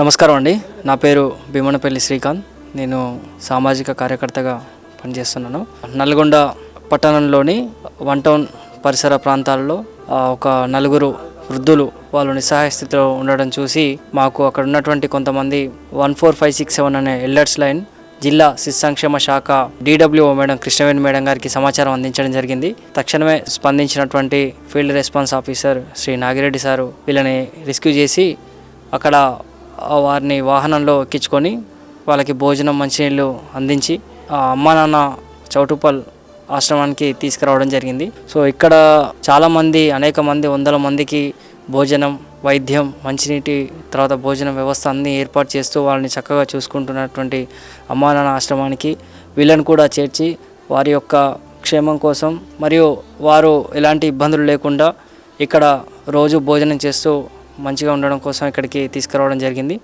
నమస్కారం అండి. నా పేరు భీమనపల్లి శ్రీకాంత్. నేను సామాజిక కార్యకర్తగా పనిచేస్తున్నాను. నల్గొండ పట్టణంలోని వన్ టౌన్ పరిసర ప్రాంతాల్లో ఒక నలుగురు వృద్ధులు వాళ్ళు నిస్సహాయ స్థితిలో ఉండడం చూసి మాకు అక్కడ ఉన్నటువంటి కొంతమంది one four five six seven అనే ఎల్డర్స్ లైన్ జిల్లా శిశు సంక్షేమ శాఖ డిడబ్ల్యూఓ మేడం కృష్ణవేణి మేడం గారికి సమాచారం అందించడం జరిగింది. తక్షణమే స్పందించినటువంటి field response officer Shri Nagireddy sir వీళ్ళని రెస్క్యూ చేసి అక్కడ వారిని వాహనంలో ఎక్కించుకొని వాళ్ళకి భోజనం మంచినీళ్ళు అందించి ఆ అమ్మ నాన్న చౌటుపల్ ఆశ్రమానికి తీసుకురావడం జరిగింది. సో ఇక్కడ చాలామంది అనేక మంది వందల మందికి భోజనం వైద్యం మంచినీటి తర్వాత భోజనం వ్యవస్థ అన్నీ ఏర్పాటు చేస్తూ వాళ్ళని చక్కగా చూసుకుంటున్నటువంటి అమ్మా నాన్న ఆశ్రమానికి వీళ్ళని కూడా చేర్చి వారి యొక్క క్షేమం కోసం మరియు వారు ఎలాంటి ఇబ్బందులు లేకుండా ఇక్కడ రోజు భోజనం చేస్తూ మంచిగా ఉండడం కోసం ఇక్కడికి తీసుకురావడం జరిగింది.